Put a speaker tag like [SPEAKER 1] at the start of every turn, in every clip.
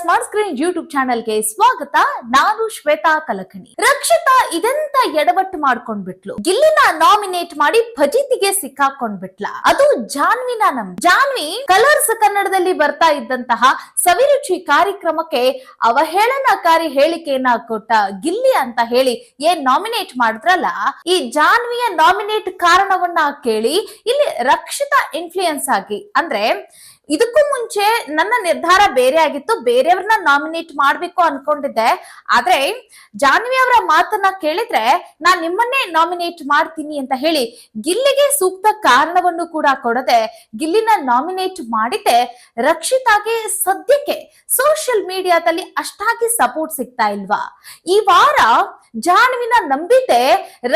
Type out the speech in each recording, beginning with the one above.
[SPEAKER 1] Smart screen YouTube ಚಾನೆಲ್ಗೆ ಸ್ವಾಗತ. ನಾನು ಶ್ವೇತಾ ಕಲಕಣಿ. ರಕ್ಷಿತಾ ಇದೆಂತ ಎಡವಟ್ಟು ಮಾಡ್ಕೊಂಡ್ಬಿಟ್ಲು? ಗಿಲ್ಲಿನ ನಾಮಿನೇಟ್ ಮಾಡಿ ಫಜಿತಿಗೆ ಸಿಕ್ಕಾಕೊಂಡ್ಬಿಟ್ಲ? ಅದು ಜಾನ್ವಿನ ನಮ್, ಜಾನ್ವಿ ಕಲರ್ಸ್ ಕನ್ನಡದಲ್ಲಿ ಬರ್ತಾ ಇದ್ದಂತಹ ಸವಿರುಚಿ ಕಾರ್ಯಕ್ರಮಕ್ಕೆ ಅವಹೇಳನಕಾರಿ ಹೇಳಿಕೆಯನ್ನ ಕೊಟ್ಟ ಗಿಲ್ಲಿ ಅಂತ ಹೇಳಿ ಏನ್ ನಾಮಿನೇಟ್ ಮಾಡಿದ್ರಲ್ಲ, ಈ ಜಾನ್ವಿಯ ನಾಮಿನೇಟ್ ಕಾರಣವನ್ನ ಕೇಳಿ ಇಲ್ಲಿ ರಕ್ಷಿತಾ ಇನ್ಫ್ಲೂಯೆನ್ಸ್ ಆಗಿ, ಅಂದ್ರೆ ಇದಕ್ಕೂ ಮುಂಚೆ ನನ್ನ ನಿರ್ಧಾರ ಬೇರೆ ಆಗಿತ್ತು, ಬೇರೆಯವ್ರನ್ನ ನಾಮಿನೇಟ್ ಮಾಡ್ಬೇಕು ಅನ್ಕೊಂಡಿದ್ದೆ. ಆದ್ರೆ ಜಾನ್ವಿ ಅವರ ಮಾತನ್ನ ಕೇಳಿದ್ರೆ ನಾನ್ ನಿಮ್ಮನ್ನೇ ನಾಮಿನೇಟ್ ಮಾಡ್ತೀನಿ ಅಂತ ಹೇಳಿ ಗಿಲ್ಲಿಗೆ ಸೂಕ್ತ ಕಾರಣವನ್ನು ಕೂಡ ಕೊಡದೆ ಗಿಲ್ಲಿನ ನಾಮಿನೇಟ್ ಮಾಡಿದ್ದೆ ರಕ್ಷಿತಾಗೆ ಸದ್ಯಕ್ಕೆ ಸೋಷಿಯಲ್ ಮೀಡಿಯಾದಲ್ಲಿ ಅಷ್ಟಾಗಿ ಸಪೋರ್ಟ್ ಸಿಗ್ತಾ ಇಲ್ವಾ? ಈ ವಾರ ಜಾನ್ವಿನ ನಂಬಿದ್ದೆ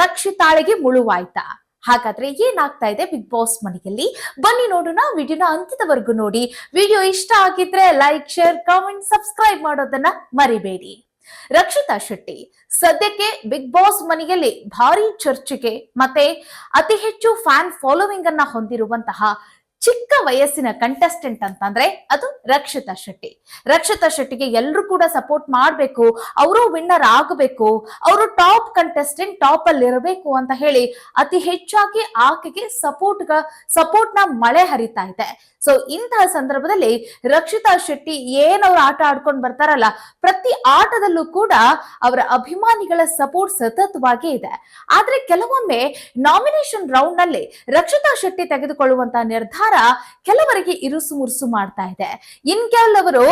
[SPEAKER 1] ರಕ್ಷಿತಾಳಿಗೆ ಮುಳುವಾಯ್ತಾ? ಹಾಗಾದ್ರೆ ಏನಾಗ್ತಾ ಇದೆ ಬಿಗ್ ಬಾಸ್ ಮನೆಯಲ್ಲಿ? ಬನ್ನಿ ನೋಡೋಣ ವಿಡಿಯೋನ ಅಂತ್ಯದವರೆಗೂ ನೋಡಿ. ವಿಡಿಯೋ ಇಷ್ಟ ಆಗಿದ್ರೆ ಲೈಕ್ ಶೇರ್ ಕಾಮೆಂಟ್ ಸಬ್ಸ್ಕ್ರೈಬ್ ಮಾಡೋದನ್ನ ಮರಿಬೇಡಿ. ರಕ್ಷಿತಾ ಶೆಟ್ಟಿ, ಸದ್ಯಕ್ಕೆ ಬಿಗ್ ಬಾಸ್ ಮನೆಯಲ್ಲಿ ಭಾರಿ ಚರ್ಚೆಗೆ ಮತ್ತೆ ಅತಿ ಹೆಚ್ಚು ಫ್ಯಾನ್ ಫಾಲೋವಿಂಗ್ ಅನ್ನ ಹೊಂದಿರುವಂತಹ ಚಿಕ್ಕ ವಯಸ್ಸಿನ ಕಂಟೆಸ್ಟೆಂಟ್ ಅಂತಂದ್ರೆ ಅದು ರಕ್ಷಿತಾ ಶೆಟ್ಟಿ. ರಕ್ಷಿತಾ ಶೆಟ್ಟಿಗೆ ಎಲ್ಲರೂ ಕೂಡ ಸಪೋರ್ಟ್ ಮಾಡ್ಬೇಕು, ಅವರು ವಿನ್ನರ್ ಆಗಬೇಕು, ಅವರು ಟಾಪ್ ಕಂಟೆಸ್ಟೆಂಟ್ ಟಾಪ್ ಅಲ್ಲಿ ಇರಬೇಕು ಅಂತ ಹೇಳಿ ಅತಿ ಹೆಚ್ಚಾಗಿ ಆಕೆಗೆ ಸಪೋರ್ಟ್ ಸಪೋರ್ಟ್ನ ಮಳೆ ಹರಿತಾ ಇದೆ. ಸೊ ಇಂತಹ ಸಂದರ್ಭದಲ್ಲಿ ರಕ್ಷಿತಾ ಶೆಟ್ಟಿ ಏನವ್ರು ಆಟ ಆಡ್ಕೊಂಡು ಬರ್ತಾರಲ್ಲ, ಪ್ರತಿ ಆಟದಲ್ಲೂ ಕೂಡ ಅವರ ಅಭಿಮಾನಿಗಳ ಸಪೋರ್ಟ್ ಸತತವಾಗಿ ಇದೆ. ಆದ್ರೆ ಕೆಲವೊಮ್ಮೆ ನಾಮಿನೇಷನ್ ರೌಂಡ್ನಲ್ಲಿ ರಕ್ಷಿತಾ ಶೆಟ್ಟಿ ತೆಗೆದುಕೊಳ್ಳುವಂತ ನಿರ್ಧಾರ ಕೆಲವರಿಗೆ ಇರುಸು ಮುರುಸು ಮಾಡ್ತಾ ಇದೆ. ಇನ್ ಕೆಲವರು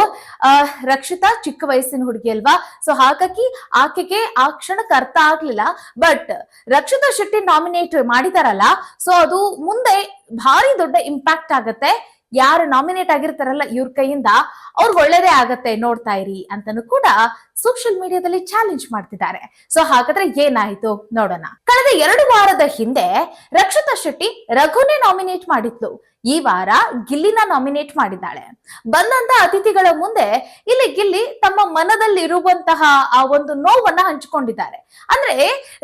[SPEAKER 1] ರಕ್ಷಿತಾ ಚಿಕ್ಕ ವಯಸ್ಸಿನ ಹುಡುಗಿ ಅಲ್ವಾ? ಸೊ ಹಾಗಾಗಿ ಆಕೆಗೆ ಆ ಕ್ಷಣಕ್ಕೆ ಅರ್ಥ ಆಗ್ಲಿಲ್ಲ. ಬಟ್ ರಕ್ಷಿತಾ ಶೆಟ್ಟಿ ನಾಮಿನೇಟ್ ಮಾಡಿದಾರಲ್ಲ ಸೊ ಅದು ಮುಂದೆ ಭಾರಿ ದೊಡ್ಡ ಇಂಪ್ಯಾಕ್ಟ್ ಆಗತ್ತೆ. ಯಾರು ನಾಮಿನೇಟ್ ಆಗಿರ್ತಾರಲ್ಲ ಇವ್ರ ಕೈಯಿಂದ, ಅವ್ರಿಗೆ ಒಳ್ಳೇದೇ ಆಗತ್ತೆ ನೋಡ್ತಾ ಇರಿ ಅಂತಾನು ಕೂಡ ಸೋಷಿಯಲ್ ಮೀಡಿಯಾದಲ್ಲಿ ಚಾಲೆಂಜ್ ಮಾಡ್ತಿದ್ದಾರೆ. ಸೊ ಹಾಗಾದ್ರೆ ಏನಾಯ್ತು? ನೋಡೋಣ. ಕಳೆದ ಎರಡು ವಾರದ ಹಿಂದೆ ರಕ್ಷಿತಾ ಶೆಟ್ಟಿ ರಘುನೇ ನಾಮಿನೇಟ್ ಮಾಡಿದ್ಲು. ಈ ವಾರ ಗಿಲ್ಲಿನ ನಾಮಿನೇಟ್ ಮಾಡಿದ್ದಾಳೆ. ಬಂದಂತ ಅತಿಥಿಗಳ ಮುಂದೆ ಇಲ್ಲಿ ಗಿಲ್ಲಿ ತಮ್ಮ ಮನದಲ್ಲಿರುವಂತಹ ಆ ಒಂದು ನೋವನ್ನ ಹಂಚಿಕೊಂಡಿದ್ದಾರೆ. ಅಂದ್ರೆ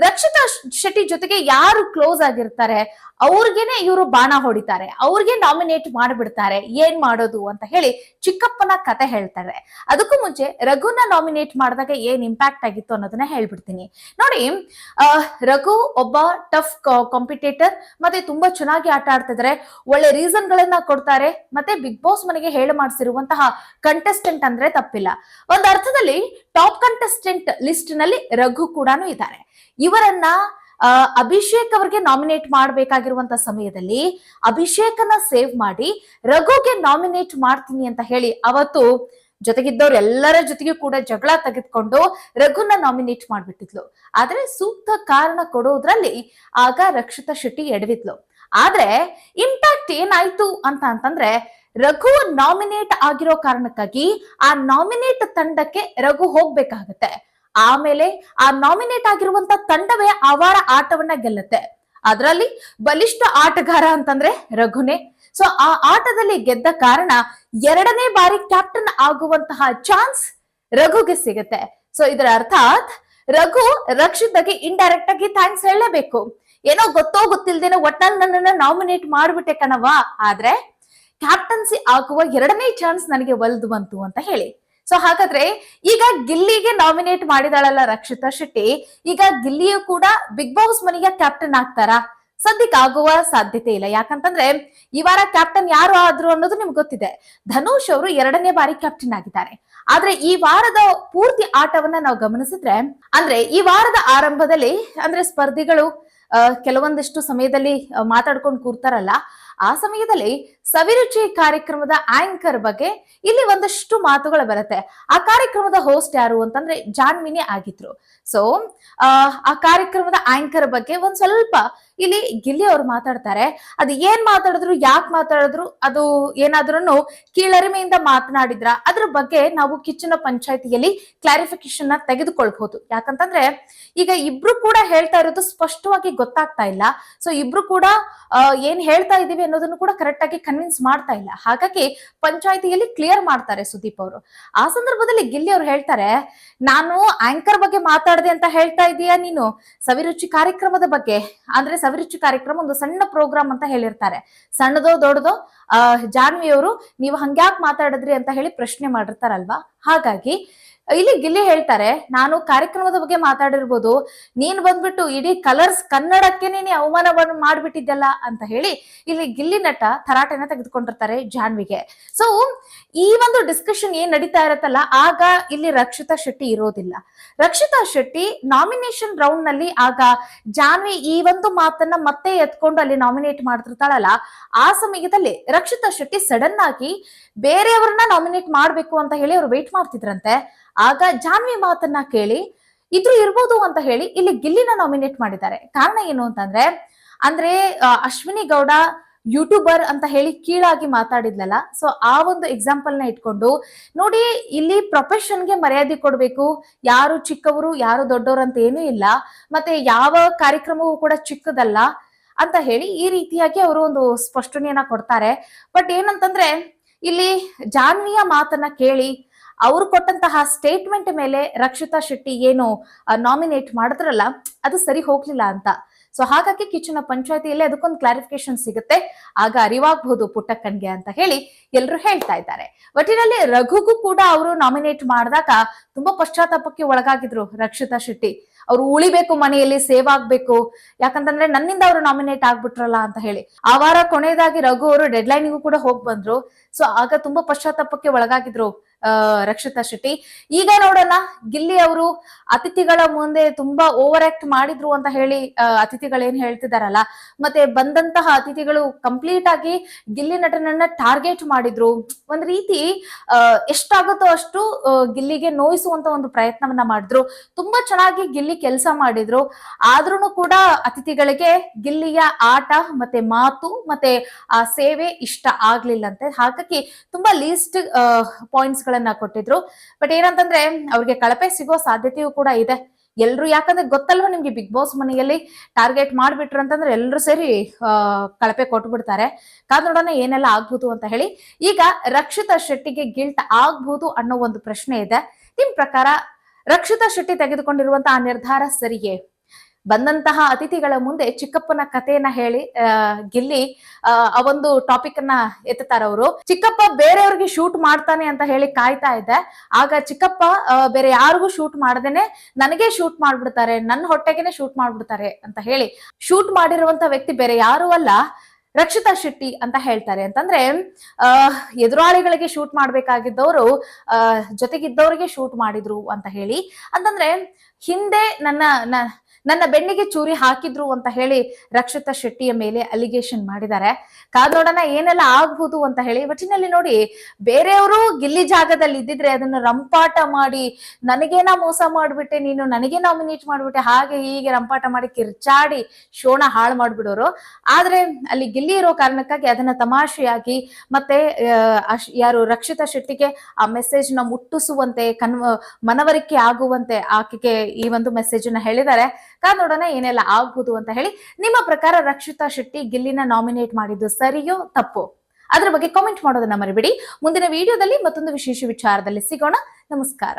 [SPEAKER 1] ರಕ್ಷಿತಾ ಶೆಟ್ಟಿ ಜೊತೆಗೆ ಯಾರು ಕ್ಲೋಸ್ ಆಗಿರ್ತಾರೆ, ಅವ್ರಿಗೇನೆ ಇವರು ಬಾಣ ಹೊಡಿತಾರೆ, ಅವ್ರಿಗೆ ನಾಮಿನೇಟ್ ಮಾಡಿಬಿಡ್ತಾರೆ, ಏನ್ ಮಾಡೋದು ಅಂತ ಹೇಳಿ ಚಿಕ್ಕಪ್ಪನ ಕತೆ ಹೇಳ್ತಾರೆ. ಅದಕ್ಕೂ ಮುಂಚೆ ರಘುನ ನಾಮಿನೇಟ್ ಮಾಡಿದಾಗ ಏನ್ ಇಂಪ್ಯಾಕ್ಟ್ ಆಗಿತ್ತು ಅನ್ನೋದನ್ನ ಹೇಳ್ಬಿಡ್ತೀನಿ. ನೋಡಿ ರಘು ಒಬ್ಬ ಟಫ್ ಕಾಂಪಿಟೇಟರ್ ಮತ್ತೆ ತುಂಬಾ ಚೆನ್ನಾಗಿ ಆಟ ಆಡ್ತಿದ್ರೆ. ಒಳ್ಳೆ ರೀಸನ್ ಗಳನ್ನ ಕೊಡ್ತಾರೆ, ಮತ್ತೆ ಬಿಗ್ ಬಾಸ್ ಮನೆಗೆ ಹೇಳಿ ಮಾಡಿಸಿರುವಂತಹ ಕಂಟೆಸ್ಟೆಂಟ್ ಅಂದ್ರೆ ತಪ್ಪಿಲ್ಲ. ಒಂದ್ ಅರ್ಥದಲ್ಲಿ ಟಾಪ್ ಕಂಟೆಸ್ಟೆಂಟ್ ಲಿಸ್ಟ್ನಲ್ಲಿ ರಘು ಕೂಡ ಇದ್ದಾರೆ. ಇವರನ್ನ ಅಭಿಷೇಕ್ ಅವ್ರಿಗೆ ನಾಮಿನೇಟ್ ಮಾಡಬೇಕಾಗಿರುವಂತ ಸಮಯದಲ್ಲಿ ಅಭಿಷೇಕನ ಸೇವ್ ಮಾಡಿ ರಘುಗೆ ನಾಮಿನೇಟ್ ಮಾಡ್ತೀನಿ ಅಂತ ಹೇಳಿ ಅವತ್ತು ಜೊತೆಗಿದ್ದವ್ರು ಎಲ್ಲರ ಜೊತೆಗೂ ಕೂಡ ಜಗಳ ತೆಗೆದುಕೊಂಡು ರಘುನ ನಾಮಿನೇಟ್ ಮಾಡ್ಬಿಟ್ಟಿದ್ಲು. ಆದ್ರೆ ಸೂಕ್ತ ಕಾರಣ ಕೊಡೋದ್ರಲ್ಲಿ ಆಗ ರಕ್ಷಿತಾ ಶೆಟ್ಟಿ ಎಡವಿದ್ಲು. ಆದ್ರೆ ಇಂಪ್ಯಾಕ್ಟ್ ಏನಾಯ್ತು ಅಂತ ಅಂತಂದ್ರೆ ರಘು ನಾಮಿನೇಟ್ ಆಗಿರೋ ಕಾರಣಕ್ಕಾಗಿ ಆ ನಾಮಿನೇಟ್ ತಂಡಕ್ಕೆ ರಘು ಹೋಗ್ಬೇಕಾಗತ್ತೆ. ಆಮೇಲೆ ಆ ನಾಮಿನೇಟ್ ಆಗಿರುವಂತ ತಂಡವೇ ಅವರ ವಾರ ಆಟವನ್ನ ಗೆಲ್ಲತ್ತೆ. ಅದರಲ್ಲಿ ಬಲಿಷ್ಠ ಆಟಗಾರ ಅಂತಂದ್ರೆ ರಘುನೇ. ಸೊ ಆ ಆಟದಲ್ಲಿ ಗೆದ್ದ ಕಾರಣ ಎರಡನೇ ಬಾರಿ ಕ್ಯಾಪ್ಟನ್ ಆಗುವಂತಹ ಚಾನ್ಸ್ ರಘುಗೆ ಸಿಗುತ್ತೆ. ಸೊ ಇದರ ಅರ್ಥಾತ್ ರಘು ರಕ್ಷಿತಗೆ ಇಂಡೈರೆಕ್ಟ್ ಆಗಿ ಥ್ಯಾಂಕ್ಸ್ ಹೇಳಲೇಬೇಕು. ಏನೋ ಗೊತ್ತೋ ಗೊತ್ತಿಲ್ದೇನೋ ಒಟ್ಟಲ್ಲಿ ನನ್ನನ್ನ ನಾಮಿನೇಟ್ ಮಾಡ್ಬಿಟ್ಟೆ ಕಣವಾ ಆದ್ರೆ ಕ್ಯಾಪ್ಟನ್ಸಿ ಆಗುವ ಎರಡನೇ ಚಾನ್ಸ್ ನನಗೆ ಒಲಿದು ಬಂತು ಅಂತ ಹೇಳಿ. ಸೊ ಹಾಗಾದ್ರೆ ಈಗ ಗಿಲ್ಲಿಗೆ ನಾಮಿನೇಟ್ ಮಾಡಿದಾಳಲ್ಲ ರಕ್ಷಿತಾ ಶೆಟ್ಟಿ, ಈಗ ಗಿಲ್ಲಿಯು ಕೂಡ ಬಿಗ್ ಬಾಸ್ ಮನೆಯ ಕ್ಯಾಪ್ಟನ್ ಆಗ್ತಾರಾ? ಸದ್ಯಕ್ಕೆ ಆಗುವ ಸಾಧ್ಯತೆ ಇಲ್ಲ. ಯಾಕಂತಂದ್ರೆ ಈ ವಾರ ಕ್ಯಾಪ್ಟನ್ ಯಾರು ಆದ್ರು ಅನ್ನೋದು ನಿಮ್ಗೆ ಗೊತ್ತಿದೆ. ಧನುಷ್ ಅವರು ಎರಡನೇ ಬಾರಿ ಕ್ಯಾಪ್ಟನ್ ಆಗಿದ್ದಾರೆ. ಆದ್ರೆ ಈ ವಾರದ ಪೂರ್ತಿ ಆಟವನ್ನ ನಾವು ಗಮನಿಸಿದ್ರೆ, ಅಂದ್ರೆ ಈ ವಾರದ ಆರಂಭದಲ್ಲಿ, ಅಂದ್ರೆ ಸ್ಪರ್ಧಿಗಳು ಕೆಲವೊಂದಿಷ್ಟು ಸಮಯದಲ್ಲಿ ಮಾತಾಡ್ಕೊಂಡು ಕೂರ್ತಾರಲ್ಲ, ಆ ಸಮಯದಲ್ಲಿ ಸವಿರುಚಿ ಕಾರ್ಯಕ್ರಮದ ಆಂಕರ್ ಬಗ್ಗೆ ಇಲ್ಲಿ ಒಂದಷ್ಟು ಮಾತುಗಳು ಬರುತ್ತೆ. ಆ ಕಾರ್ಯಕ್ರಮದ ಹೋಸ್ಟ್ ಯಾರು ಅಂತಂದ್ರೆ ಜಾನ್ವಿನಿ ಆಗಿದ್ರು. ಸೊ ಆ ಕಾರ್ಯಕ್ರಮದ ಆಂಕರ್ ಬಗ್ಗೆ ಒಂದ್ ಸ್ವಲ್ಪ ಇಲ್ಲಿ ಗಿಲ್ಲಿ ಅವ್ರು ಮಾತಾಡ್ತಾರೆ. ಅದು ಏನ್ ಮಾತಾಡಿದ್ರು, ಯಾಕೆ ಮಾತಾಡಿದ್ರು, ಅದು ಏನಾದ್ರೂ ಕೀಳರಿಮೆಯಿಂದ ಮಾತನಾಡಿದ್ರ, ಅದ್ರ ಬಗ್ಗೆ ನಾವು ಕಿಚ್ಚನ ಪಂಚಾಯತಿಯಲ್ಲಿ ಕ್ಲಾರಿಫಿಕೇಶನ್ನ ತೆಗೆದುಕೊಳ್ಬಹುದು. ಯಾಕಂತಂದ್ರೆ ಈಗ ಇಬ್ರು ಕೂಡ ಹೇಳ್ತಾ ಇರೋದು ಸ್ಪಷ್ಟವಾಗಿ ಗೊತ್ತಾಗ್ತಾ ಇಲ್ಲ. ಸೊ ಇಬ್ರು ಕೂಡ ಏನ್ ಹೇಳ್ತಾ ಇದೀವಿ ಅನ್ನೋದನ್ನು ಕೂಡ ಕರೆಕ್ಟ್ ಆಗಿ ಕನ್ವಿನ್ಸ್ ಮಾಡ್ತಾ ಇಲ್ಲ. ಹಾಗಾಗಿ ಪಂಚಾಯತಿಯಲ್ಲಿ ಕ್ಲಿಯರ್ ಮಾಡ್ತಾರೆ ಸುದೀಪ್ ಅವರು. ಆ ಸಂದರ್ಭದಲ್ಲಿ ಗಿಲ್ಲಿ ಅವ್ರು ಹೇಳ್ತಾರೆ, ನಾನು ಆಂಕರ್ ಬಗ್ಗೆ ಮಾತಾಡದೆ ಅಂತ ಹೇಳ್ತಾ ಇದೀಯಾ ನೀನು? ಸವಿರುಚಿ ಕಾರ್ಯಕ್ರಮದ ಬಗ್ಗೆ. ಅಂದ್ರೆ ಸವಿರುಚಿ ಕಾರ್ಯಕ್ರಮ, ಒಂದು ಸಣ್ಣ ಪ್ರೋಗ್ರಾಮ್ ಅಂತ ಹೇಳಿರ್ತಾರೆ. ಸಣ್ಣದೋ, ದೊಡ್ಡದೋ ಜಾನ್ವಿಯವರು, ನೀವು ಹಂಗ್ಯಾಕ್ ಮಾತಾಡಿದ್ರಿ ಅಂತ ಹೇಳಿ ಪ್ರಶ್ನೆ ಮಾಡಿರ್ತಾರಲ್ವಾ? ಹಾಗಾಗಿ ಇಲ್ಲಿ ಗಿಲ್ಲಿ ಹೇಳ್ತಾರೆ, ನಾನು ಕಾರ್ಯಕ್ರಮದ ಬಗ್ಗೆ ಮಾತಾಡಿರ್ಬೋದು. ನೀನ್ ಬಂದ್ಬಿಟ್ಟು ಇಡೀ ಕಲರ್ಸ್ ಕನ್ನಡಕ್ಕೆ ನೀನು ಅವಮಾನವನ್ನು ಮಾಡ್ಬಿಟ್ಟಿದ್ದಲ್ಲ ಅಂತ ಹೇಳಿ ಇಲ್ಲಿ ಗಿಲ್ಲಿ ನಟ ತರಾಟೆನ ತೆಗೆದುಕೊಂಡಿರ್ತಾರೆ ಜಾನ್ವಿಗೆ. ಸೊ ಈ ಒಂದು ಡಿಸ್ಕಷನ್ ಏನ್ ನಡೀತಾ ಇರತ್ತಲ್ಲ, ಆಗ ಇಲ್ಲಿ ರಕ್ಷಿತಾ ಶೆಟ್ಟಿ ಇರೋದಿಲ್ಲ. ರಕ್ಷಿತಾ ಶೆಟ್ಟಿ ನಾಮಿನೇಷನ್ ರೌಂಡ್ನಲ್ಲಿ ಆಗ ಜಾನ್ವಿ ಈ ಒಂದು ಮಾತನ್ನ ಮತ್ತೆ ಎತ್ಕೊಂಡು ಅಲ್ಲಿ ನಾಮಿನೇಟ್ ಮಾಡ್ತಿರ್ತಾಳಲ್ಲ. ಆ ಸಮಯದಲ್ಲಿ ರಕ್ಷಿತಾ ಶೆಟ್ಟಿ ಸಡನ್ ಆಗಿ ಬೇರೆಯವ್ರನ್ನ ನಾಮಿನೇಟ್ ಮಾಡ್ಬೇಕು ಅಂತ ಹೇಳಿ ಅವ್ರು ವೇಟ್ ಮಾಡ್ತಿದ್ರಂತೆ. ಆಗ ಜಾನ್ವಿ ಮಾತನ್ನ ಕೇಳಿ, ಇದ್ರು ಇರ್ಬೋದು ಅಂತ ಹೇಳಿ ಇಲ್ಲಿ ಗಿಲ್ಲಿನ ನಾಮಿನೇಟ್ ಮಾಡಿದ್ದಾರೆ. ಕಾರಣ ಏನು ಅಂತಂದ್ರೆ, ಅಂದ್ರೆ ಅಶ್ವಿನಿ ಗೌಡ ಯೂಟ್ಯೂಬರ್ ಅಂತ ಹೇಳಿ ಕೀಳಾಗಿ ಮಾತಾಡಿದ್ಲಲ್ಲ ಸೊ ಆ ಒಂದು ಎಕ್ಸಾಂಪಲ್ನ ಇಟ್ಕೊಂಡು, ನೋಡಿ, ಇಲ್ಲಿ ಪ್ರೊಫೆಷನ್ಗೆ ಮರ್ಯಾದೆ ಕೊಡಬೇಕು, ಯಾರು ಚಿಕ್ಕವರು, ಯಾರು ದೊಡ್ಡವರು ಅಂತ ಏನೂ ಇಲ್ಲ, ಮತ್ತೆ ಯಾವ ಕಾರ್ಯಕ್ರಮವೂ ಕೂಡ ಚಿಕ್ಕದಲ್ಲ ಅಂತ ಹೇಳಿ ಈ ರೀತಿಯಾಗಿ ಅವರು ಒಂದು ಸ್ಪಷ್ಟನೆಯನ್ನ ಕೊಡ್ತಾರೆ. ಬಟ್ ಏನಂತಂದ್ರೆ, ಇಲ್ಲಿ ಜಾನ್ವಿಯ ಮಾತನ್ನ ಕೇಳಿ ಅವ್ರು ಕೊಟ್ಟಂತಹ ಸ್ಟೇಟ್ಮೆಂಟ್ ಮೇಲೆ ರಕ್ಷಿತಾ ಶೆಟ್ಟಿ ಏನು ನಾಮಿನೇಟ್ ಮಾಡಿದ್ರಲ್ಲ, ಅದು ಸರಿ ಹೋಗ್ಲಿಲ್ಲ ಅಂತ. ಸೊ ಹಾಗಾಗಿ ಕಿಚ್ಚನ ಪಂಚಾಯತಿಯಲ್ಲಿ ಅದಕ್ಕೊಂದು ಕ್ಲಾರಿಫಿಕೇಶನ್ ಸಿಗುತ್ತೆ. ಆಗ ಅರಿವಾಗಬಹುದು ಪುಟ್ಟಕ್ಕನ್ಗೆ ಅಂತ ಹೇಳಿ ಎಲ್ಲರೂ ಹೇಳ್ತಾ ಇದ್ದಾರೆ. ಒಟ್ಟಿನಲ್ಲಿ ರಘುಗೂ ಕೂಡ ಅವರು ನಾಮಿನೇಟ್ ಮಾಡಿದಾಗ ತುಂಬಾ ಪಶ್ಚಾತ್ತಾಪಕ್ಕೆ ಒಳಗಾಗಿದ್ರು ರಕ್ಷಿತಾ ಶೆಟ್ಟಿ. ಅವ್ರು ಉಳಿಬೇಕು ಮನೆಯಲ್ಲಿ ಸೇವ್ ಆಗ್ಬೇಕು. ಯಾಕಂತಂದ್ರೆ ನನ್ನಿಂದ ಅವರು ನಾಮಿನೇಟ್ ಆಗ್ಬಿಟ್ರಲ್ಲ ಅಂತ ಹೇಳಿ. ಆ ವಾರ ಕೊನೆಯದಾಗಿ ರಘು ಅವರು ಡೆಡ್ ಲೈನ್ಗೂ ಕೂಡ ಹೋಗ್ ಬಂದ್ರು. ಸೊ ಆಗ ತುಂಬಾ ಪಶ್ಚಾತ್ತಾಪಕ್ಕೆ ಒಳಗಾಗಿದ್ರು. ರಕ್ಷಿತಾ ಶೆಟ್ಟಿ. ಈಗ ನೋಡೋಣ, ಗಿಲ್ಲಿ ಅವರು ಅತಿಥಿಗಳ ಮುಂದೆ ತುಂಬಾ ಓವರ್ ಆಕ್ಟ್ ಮಾಡಿದ್ರು ಅಂತ ಹೇಳಿ ಅತಿಥಿಗಳೇನ್ ಹೇಳ್ತಿದಾರಲ್ಲ. ಮತ್ತೆ ಬಂದಂತಹ ಅತಿಥಿಗಳು ಕಂಪ್ಲೀಟ್ ಆಗಿ ಗಿಲ್ಲಿ ನಟನನ್ನ ಟಾರ್ಗೆಟ್ ಮಾಡಿದ್ರು. ಒಂದ್ ರೀತಿ ಎಷ್ಟಾಗುತ್ತೋ ಅಷ್ಟು ಗಿಲ್ಲಿಗೆ ನೋಯಿಸುವಂತ ಒಂದು ಪ್ರಯತ್ನವನ್ನ ಮಾಡಿದ್ರು. ತುಂಬಾ ಚೆನ್ನಾಗಿ ಗಿಲ್ಲಿ ಕೆಲಸ ಮಾಡಿದ್ರು. ಆದ್ರೂ ಕೂಡ ಅತಿಥಿಗಳಿಗೆ ಗಿಲ್ಲಿಯ ಆಟ ಮತ್ತೆ ಮಾತು ಮತ್ತೆ ಆ ಸೇವೆ ಇಷ್ಟ ಆಗ್ಲಿಲ್ಲಂತೆ ಹಾಗಾಗಿ ತುಂಬಾ ಲೀಸ್ಟ್ ಪಾಯಿಂಟ್ಸ್ ಗಳನ್ನ ಕೊಟ್ಟಿದ್ರು. ಬಟ್ ಏನಂತಂದ್ರೆ ಅವ್ರಿಗೆ ಕಳಪೆ ಸಿಗೋ ಸಾಧ್ಯತೆಯೂ ಕೂಡ ಇದೆ. ಎಲ್ರು ಯಾಕಂದ್ರೆ ಗೊತ್ತಲ್ವಾ ನಿಮ್ಗೆ ಬಿಗ್ ಬಾಸ್ ಮನೆಯಲ್ಲಿ ಟಾರ್ಗೆಟ್ ಮಾಡ್ಬಿಟ್ರು ಅಂತಂದ್ರೆ ಎಲ್ರು ಸೇರಿ ಕಳಪೆ ಕೊಟ್ಬಿಡ್ತಾರೆ. ಕಾದ್ ನೋಡೋಣ ಏನೆಲ್ಲ ಆಗ್ಬಹುದು ಅಂತ ಹೇಳಿ. ಈಗ ರಕ್ಷಿತಾ ಶೆಟ್ಟಿಗೆ ಗಿಲ್ಟ್ ಆಗ್ಬಹುದು ಅನ್ನೋ ಒಂದು ಪ್ರಶ್ನೆ ಇದೆ. ನಿಮ್ ಪ್ರಕಾರ ರಕ್ಷಿತಾ ಶೆಟ್ಟಿ ತೆಗೆದುಕೊಂಡಿರುವಂತಹ ನಿರ್ಧಾರ ಸರಿಯೇ? ಬಂದಂತಹ ಅತಿಥಿಗಳ ಮುಂದೆ ಚಿಕ್ಕಪ್ಪನ ಕಥೆಯನ್ನ ಹೇಳಿ ಗಿಲ್ಲಿ ಆ, ಒಂದು ಟಾಪಿಕ್ ಅನ್ನ ಎತ್ತುತ್ತಾರ ಅವರು. ಚಿಕ್ಕಪ್ಪ ಬೇರೆಯವ್ರಿಗೆ ಶೂಟ್ ಮಾಡ್ತಾನೆ ಅಂತ ಹೇಳಿ ಕಾಯ್ತಾ ಇದ್ದೆ ಆಗ ಚಿಕ್ಕಪ್ಪ ಬೇರೆ ಯಾರಿಗೂ ಶೂಟ್ ಮಾಡದೇನೆ ನನಗೆ ಶೂಟ್ ಮಾಡ್ಬಿಡ್ತಾರೆ ನನ್ನ ಹೊಟ್ಟೆಗೆನೆ ಶೂಟ್ ಮಾಡ್ಬಿಡ್ತಾರೆ ಅಂತ ಹೇಳಿ ಶೂಟ್ ಮಾಡಿರುವಂತ ವ್ಯಕ್ತಿ ಬೇರೆ ಯಾರು ಅಲ್ಲ ರಕ್ಷಿತಾ ಶೆಟ್ಟಿ ಅಂತ ಹೇಳ್ತಾರೆ. ಅಂತಂದ್ರೆ ಆ ಎದುರಾಳಿಗಳಿಗೆ ಶೂಟ್ ಮಾಡ್ಬೇಕಾಗಿದ್ದವರು ಆ ಜೊತೆಗಿದ್ದವರಿಗೆ ಶೂಟ್ ಮಾಡಿದ್ರು ಅಂತ ಹೇಳಿ. ಅಂತಂದ್ರೆ ಹಿಂದೆ ನನ್ನ ನನ್ನ ಬೆನ್ನಿಗೆ ಚೂರಿ ಹಾಕಿದ್ರು ಅಂತ ಹೇಳಿ ರಕ್ಷಿತಾ ಶೆಟ್ಟಿಯ ಮೇಲೆ ಅಲಿಗೇಷನ್ ಮಾಡಿದ್ದಾರೆ. ಕಾದೋಡನ ಏನೆಲ್ಲ ಆಗ್ಬಹುದು ಅಂತ ಹೇಳಿ ಒಟ್ಟಿನಲ್ಲಿ ನೋಡಿ, ಬೇರೆಯವರು ಗಿಲ್ಲಿ ಜಾಗದಲ್ಲಿ ಇದ್ದಿದ್ರೆ ಅದನ್ನ ರಂಪಾಟ ಮಾಡಿ ನನಗೇನ ಮೋಸ ಮಾಡ್ಬಿಟ್ಟೆ, ನೀನು ನನಗೆ ನಾಮಿನೇಟ್ ಮಾಡ್ಬಿಟ್ಟೆ, ಹಾಗೆ ಹೀಗೆ ರಂಪಾಟ ಮಾಡಿ ಕಿರ್ಚಾಡಿ ಶೋಣ ಹಾಳು ಮಾಡ್ಬಿಡೋರು. ಆದ್ರೆ ಅಲ್ಲಿ ಗಿಲ್ಲಿ ಇರೋ ಕಾರಣಕ್ಕಾಗಿ ಅದನ್ನ ತಮಾಷೆಯಾಗಿ ಮತ್ತೆ ಯಾರು ರಕ್ಷಿತಾ ಶೆಟ್ಟಿಗೆ ಆ ಮೆಸೇಜ್ನ ಮುಟ್ಟಿಸುವಂತೆ, ಕನ್ವ, ಮನವರಿಕೆ ಆಗುವಂತೆ ಆಕೆಗೆ ಈ ಒಂದು ಮೆಸೇಜ್ನ ಹೇಳಿದ್ದಾರೆ. ನೋಡೋಣ ಏನೆಲ್ಲ ಆಗ್ಬಹುದು ಅಂತ ಹೇಳಿ ನಿಮ್ಮ ಪ್ರಕಾರ ರಕ್ಷಿತಾ ಶೆಟ್ಟಿ ಗಿಲ್ಲಿನ ನಾಮಿನೇಟ್ ಮಾಡಿದ್ದು ಸರಿಯೋ ತಪ್ಪು? ಅದರ ಬಗ್ಗೆ ಕಾಮೆಂಟ್ ಮಾಡೋದನ್ನ ಮರಿಬೇಡಿ. ಮುಂದಿನ ವಿಡಿಯೋದಲ್ಲಿ ಮತ್ತೊಂದು ವಿಶೇಷ ವಿಚಾರದಲ್ಲಿ ಸಿಗೋಣ. ನಮಸ್ಕಾರ.